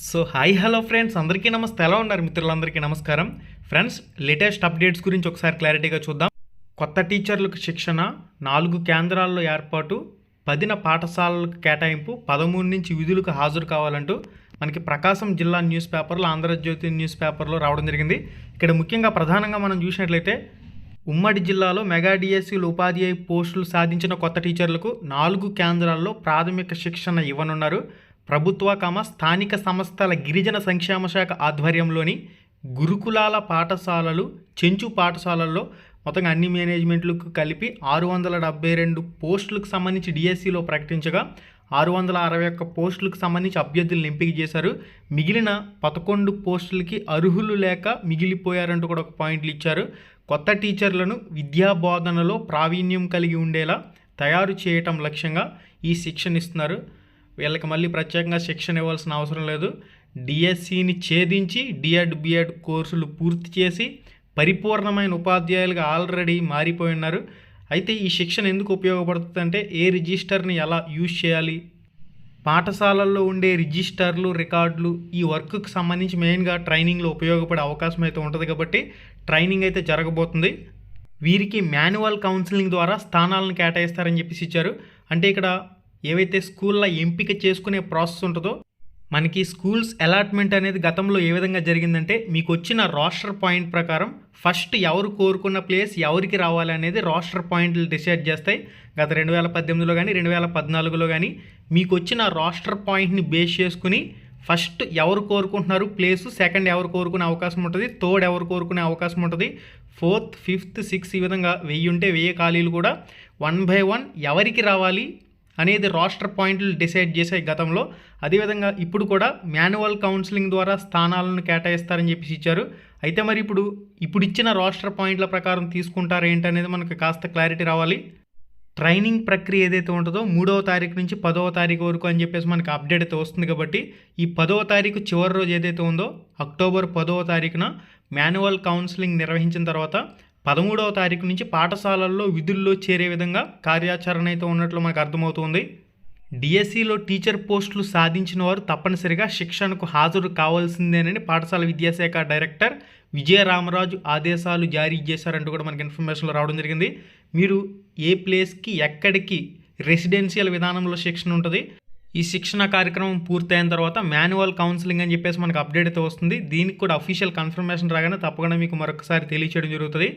So hi hello friends అందరికీ నమస్తే. ఎలా ఉన్నారు మిత్రులందరికీ నమస్కారం? ఫ్రెండ్స్ లేటెస్ట్ అప్డేట్స్ గురించి ఒకసారి క్లారిటీగా చూద్దాం. కొత్త టీచర్లకు శిక్షణ నాలుగు కేంద్రాల్లో ఏర్పాటు పదిన పాఠశాలలకు కేటాయింపు పదమూడు నుంచి విధులకు హాజరు కావాలంటూ మనకి ప్రకాశం జిల్లా న్యూస్ పేపర్లో ఆంధ్రజ్యోతి న్యూస్ పేపర్లో రావడం జరిగింది. ఇక్కడ ముఖ్యంగా ప్రధానంగా మనం చూసినట్లయితే ఉమ్మడి జిల్లాలో మెగా డిఎస్సీలు ఉపాధ్యాయ పోస్టులు సాధించిన కొత్త టీచర్లకు నాలుగు కేంద్రాల్లో ప్రాథమిక శిక్షణ ఇవ్వనున్నారు. ప్రభుత్వ కమ స్థానిక సంస్థల గిరిజన సంక్షేమ శాఖ ఆధ్వర్యంలోని గురుకులాల పాఠశాలలు చెంచు పాఠశాలల్లో మొత్తంగా అన్ని మేనేజ్మెంట్లకు కలిపి ఆరు వందల డెబ్బై రెండు పోస్టులకు సంబంధించి డిఎస్సిలో ప్రకటించగా ఆరు వందల అరవై ఒక్క పోస్టులకు సంబంధించి అభ్యర్థులను ఎంపిక చేశారు. మిగిలిన పదకొండు పోస్టులకి అర్హులు లేక మిగిలిపోయారంటూ కూడా ఒక పాయింట్లు ఇచ్చారు. కొత్త టీచర్లను విద్యా బోధనలో ప్రావీణ్యం కలిగి ఉండేలా తయారు చేయటం లక్ష్యంగా ఈ శిక్షణ ఇస్తున్నారు. వీళ్ళకి మళ్ళీ ప్రత్యేకంగా శిక్షణ ఇవ్వాల్సిన అవసరం లేదు. డిఎస్సిని ఛేదించి డిఎడ్ బిఎడ్ కోర్సులు పూర్తి చేసి పరిపూర్ణమైన ఉపాధ్యాయులుగా ఆల్రెడీ మారిపోయి ఉన్నారు. అయితే ఈ శిక్షణ ఎందుకు ఉపయోగపడుతుందంటే ఏ రిజిస్టర్ని ఎలా యూజ్ చేయాలి? పాఠశాలల్లో ఉండే రిజిస్టర్లు రికార్డులు ఈ వర్క్కి సంబంధించి మెయిన్గా ట్రైనింగ్లో ఉపయోగపడే అవకాశం అయితే ఉంటుంది కాబట్టి ట్రైనింగ్ అయితే జరగబోతుంది. వీరికి మాన్యువల్ కౌన్సిలింగ్ ద్వారా స్థానాలను కేటాయిస్తారని చెప్పేసి ఇచ్చారు. అంటే ఇక్కడ ఏవైతే స్కూల్లో ఎంపిక చేసుకునే ప్రాసెస్ ఉంటుందో మనకి స్కూల్స్ అలాట్మెంట్ అనేది గతంలో ఏ విధంగా జరిగిందంటే మీకు వచ్చిన రోస్టర్ పాయింట్ ప్రకారం ఫస్ట్ ఎవరు కోరుకున్న ప్లేస్ ఎవరికి రావాలి అనేది రోస్టర్ పాయింట్లు డిసైడ్ చేస్తాయి. గత రెండు వేల పద్దెనిమిదిలో కానీ రెండు వేల పద్నాలుగులో కానీ మీకు వచ్చిన రోస్టర్ పాయింట్ని బేస్ చేసుకుని ఫస్ట్ ఎవరు కోరుకుంటున్నారు ప్లేసు సెకండ్ ఎవరు కోరుకునే అవకాశం ఉంటుంది థర్డ్ ఎవరు కోరుకునే అవకాశం ఉంటుంది ఫోర్త్ ఫిఫ్త్ సిక్స్త్ ఈ విధంగా వెయ్యి ఉంటే వెయ్యి ఖాళీలు కూడా వన్ బై వన్ ఎవరికి రావాలి అనేది రాష్ట్ర పాయింట్లు డిసైడ్ చేసే గతంలో. అదేవిధంగా ఇప్పుడు కూడా మాన్యువల్ కౌన్సిలింగ్ ద్వారా స్థానాలను కేటాయిస్తారని చెప్పేసి ఇచ్చారు. అయితే మరి ఇప్పుడు ఇప్పుడు ఇచ్చిన రాష్ట్ర పాయింట్ల ప్రకారం తీసుకుంటారు ఏంటనేది మనకు కాస్త క్లారిటీ రావాలి. ట్రైనింగ్ ప్రక్రియ ఏదైతే ఉంటుందో మూడవ తారీఖు నుంచి పదవ తారీఖు వరకు అని చెప్పేసి మనకి అప్డేట్ అయితే వస్తుంది కాబట్టి ఈ పదవ తారీఖు చివరి రోజు ఏదైతే ఉందో అక్టోబర్ పదవ తారీఖున మాన్యువల్ కౌన్సిలింగ్ నిర్వహించిన తర్వాత పదమూడవ తారీఖు నుంచి పాఠశాలల్లో విధుల్లో చేరే విధంగా కార్యాచరణ అయితే ఉన్నట్లు మనకు అర్థమవుతుంది. డిఎస్సిలో టీచర్ పోస్టులు సాధించిన వారు తప్పనిసరిగా శిక్షణకు హాజరు కావాల్సిందేనని పాఠశాల విద్యాశాఖ డైరెక్టర్ విజయరామరాజు ఆదేశాలు జారీ చేశారంటూ కూడా మనకి ఇన్ఫర్మేషన్లో రావడం జరిగింది. మీరు ఏ ప్లేస్కి ఎక్కడికి రెసిడెన్షియల్ విధానంలో శిక్షణ ఉంటుంది. ఈ శిక్షణ కార్యక్రమం పూర్తయిన తర్వాత మాన్యువల్ కౌన్సిలింగ్ అని చెప్పేసి మనకు అప్డేట్ అయితే వస్తుంది. దీనికి కూడా అఫీషియల్ కన్ఫర్మేషన్ రాగానే తప్పకుండా మీకు మరొకసారి తెలియచేయడం జరుగుతుంది.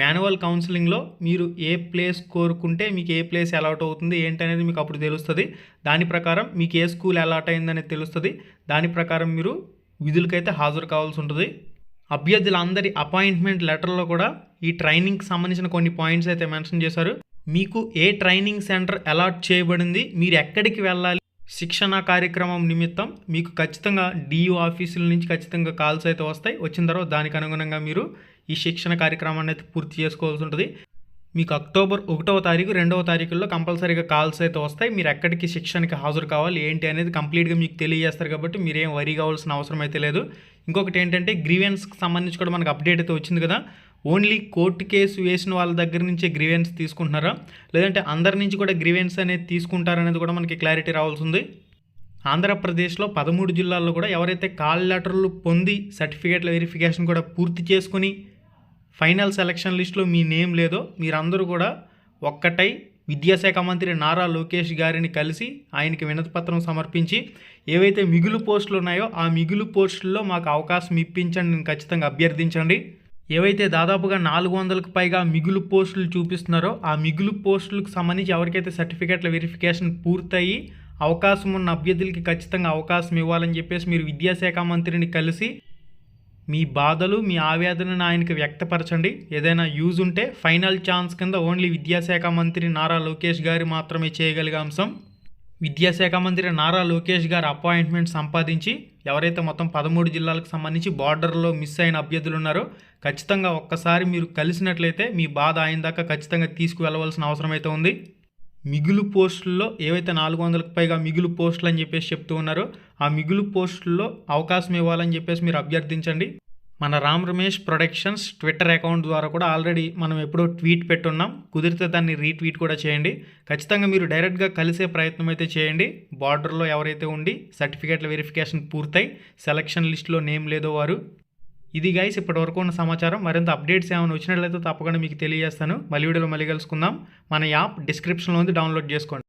మాన్యువల్ కౌన్సిలింగ్లో మీరు ఏ ప్లేస్ కోరుకుంటే మీకు ఏ ప్లేస్ అలాట్ అవుతుంది ఏంటనేది మీకు అప్పుడు తెలుస్తుంది. దాని ప్రకారం మీకు ఏ స్కూల్ అలాట్ అయిందనేది తెలుస్తుంది. దాని ప్రకారం మీరు విధులకైతే హాజరు కావాల్సి ఉంటుంది. అభ్యర్థులందరి అపాయింట్మెంట్ లెటర్లో కూడా ఈ ట్రైనింగ్కి సంబంధించిన కొన్ని పాయింట్స్ అయితే మెన్షన్ చేశారు. మీకు ఏ ట్రైనింగ్ సెంటర్ అలాట్ చేయబడింది మీరు ఎక్కడికి వెళ్ళాలి శిక్షణ కార్యక్రమం నిమిత్తం మీకు ఖచ్చితంగా డియూ ఆఫీసుల నుంచి ఖచ్చితంగా కాల్స్ అయితే వస్తాయి. వచ్చిన తర్వాత దానికి అనుగుణంగా మీరు ఈ శిక్షణ కార్యక్రమాన్ని అయితే పూర్తి చేసుకోవాల్సి ఉంటుంది. మీకు అక్టోబర్ ఒకటవ తారీఖు రెండవ తారీఖుల్లో కంపల్సరీగా కాల్స్ అయితే వస్తాయి. మీరు ఎక్కడికి శిక్షణకి హాజరు కావాలి ఏంటి అనేది కంప్లీట్గా మీకు తెలియజేస్తారు కాబట్టి మీరేం వరి కావాల్సిన అవసరం అయితే లేదు. ఇంకొకటి ఏంటంటే గ్రీవెన్స్కి సంబంధించి కూడా మనకు అప్డేట్ అయితే వచ్చింది కదా. ఓన్లీ కోర్టు కేసు వేసిన వాళ్ళ దగ్గర నుంచే గ్రీవెన్స్ తీసుకుంటున్నారా? లేదంటే అందరి నుంచి కూడా గ్రీవెన్స్ అనేది తీసుకుంటారనేది కూడా మనకి క్లారిటీ రావాల్సి ఉంది ఆంధ్రప్రదేశ్లో పదమూడు జిల్లాల్లో కూడా ఎవరైతే కాల్ లెటర్లు పొంది సర్టిఫికేట్ల వెరిఫికేషన్ కూడా పూర్తి చేసుకుని ఫైనల్ సెలక్షన్ లిస్ట్లో మీ నేమ్ లేదో మీరందరూ కూడా ఒక్కటై విద్యాశాఖ మంత్రి నారా లోకేష్ గారిని కలిసి ఆయనకి వినతిపత్రం సమర్పించి ఏవైతే మిగులు పోస్టులు ఉన్నాయో ఆ మిగులు పోస్టుల్లో మాకు అవకాశం ఇప్పించండి నేను ఖచ్చితంగా అభ్యర్థించండి. ఏవైతే దాదాపుగా నాలుగు వందలకు పైగా మిగులు పోస్టులు చూపిస్తున్నారో ఆ మిగులు పోస్టులకు సంబంధించి ఎవరికైతే సర్టిఫికేట్ల వెరిఫికేషన్ పూర్తయి అవకాశం ఉన్న అభ్యర్థులకి ఖచ్చితంగా అవకాశం ఇవ్వాలని చెప్పేసి మీరు విద్యాశాఖ మంత్రిని కలిసి మీ బాధలు మీ ఆవేదనను ఆయనకి వ్యక్తపరచండి. ఏదైనా యూజ్ ఉంటే ఫైనల్ ఛాన్స్ కింద ఓన్లీ విద్యాశాఖ మంత్రి నారా లోకేష్ గారి మాత్రమే చేయగలిగే అంశం. విద్యాశాఖ మంత్రి నారా లోకేష్ గారు అపాయింట్మెంట్ సంపాదించి ఎవరైతే మొత్తం పదమూడు జిల్లాలకు సంబంధించి బార్డర్లో మిస్ అయిన అభ్యర్థులు ఉన్నారో ఖచ్చితంగా ఒక్కసారి మీరు కలిసినట్లయితే మీ బాధ ఆయన దాకా ఖచ్చితంగా తీసుకువెళ్ళవలసిన అవసరం అయితే ఉంది. మిగులు పోస్టుల్లో ఏవైతే నాలుగు వందలకు పైగా మిగులు పోస్టులు అని చెప్పేసి చెప్తూ ఉన్నారో ఆ మిగులు పోస్టుల్లో అవకాశం ఇవ్వాలని చెప్పేసి మీరు అభ్యర్థించండి. మన Ram Ramesh productions Twitter account ద్వారా కూడా ఆల్రెడీ మనం ఎప్పుడో ట్వీట్ పెట్టున్నాం. కుదిరితే దాన్ని రీట్వీట్ కూడా చేయండి. ఖచ్చితంగా మీరు డైరెక్ట్గా కలిసే ప్రయత్నం అయితే చేయండి. బార్డర్లో ఎవరైతే ఉండి సర్టిఫికేట్ల వెరిఫికేషన్ పూర్తయి సెలక్షన్ లిస్ట్లో నేమ్ లేదో వారు ఇది గైస్ ఇప్పటి వరకు ఉన్న సమాచారం. మరింత అప్డేట్స్ ఏమైనా వచ్చినట్లయితే తప్పకుండా మీకు తెలియజేస్తాను. మళ్ళీ వీడియోలో మళ్ళీ కలుసుకుందాం. మన యాప్ డిస్క్రిప్షన్లో ఉంది డౌన్లోడ్ చేసుకోండి.